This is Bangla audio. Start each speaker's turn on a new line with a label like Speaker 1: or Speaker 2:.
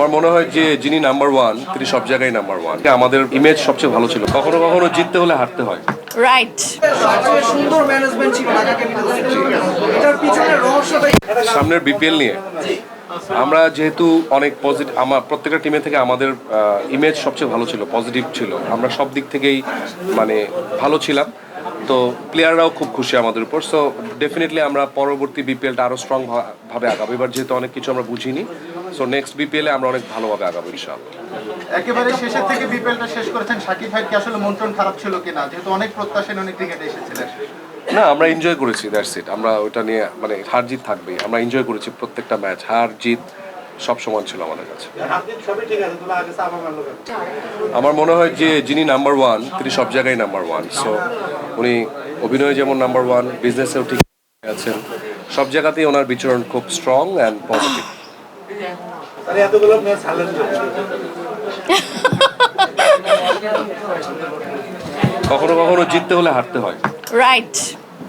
Speaker 1: আমার মনে হয় যে যিনি নাম্বার ওয়ান তিনি সব জায়গায় নাম্বার ওয়ান আমাদের ইমেজ সবচেয়ে ভালো ছিল। কখনো কখনো জিততে হলে হারতে হয়।
Speaker 2: রাইট
Speaker 3: সুন্দর ম্যানেজমেন্ট ছিল এটার পিছনে রহস্যটা
Speaker 1: সামনের বিপিএল নিয়ে। আমরা যেহেতু অনেক পজিটিভ আমার প্রত্যেকটা টিমে থেকে আমাদের ইমেজ সবচেয়ে ভালো ছিল পজিটিভ ছিল। আমরা সব দিক থেকেই মানে ভালো ছিলাম। তো প্লেয়াররাও খুব খুশি আমাদের উপর। সো ডেফিনেটলি আমরা পরবর্তী বিপিএলটা আরও স্ট্রং ভাবে আগাবো। এবার যেহেতু অনেক কিছু আমরা বুঝিনি সো নেক্সট বিপিএলে আমরা অনেক ভালোভাবে আগাবো ইনশাআল্লাহ।
Speaker 4: একেবারে শেষের থেকে বিপিএলটা শেষ করেছেন সাকিব ভাইয়ের কি আসলে মন টন খারাপ ছিল কিনা? যেহেতু অনেক প্রত্যাশা নিয়ে অনেক ক্রিকেটে এসেছিলেন।
Speaker 1: না আমরা এনজয় করেছি দ্যাটস ইট আমরা ওটা নিয়ে মানে হার জিত থাকবেই। আমরা এনজয় করেছি প্রত্যেকটা ম্যাচ হার জিত সব সমান ছিল আমাদের কাছে। আমার মনে হয় যে যিনি নাম্বার ওয়ান তিনি সব জায়গায় নাম্বার ওয়ান সো উনি অভিনয়ে যেমন নাম্বার ওয়ান বিজনেসেও ঠিক আছেন। সব জায়গাতেই ওনার বিচরণ খুব স্ট্রং অ্যান্ড পজিটিভ কখনো কখনো জিততে হলে হারতে হয়।
Speaker 2: রাইট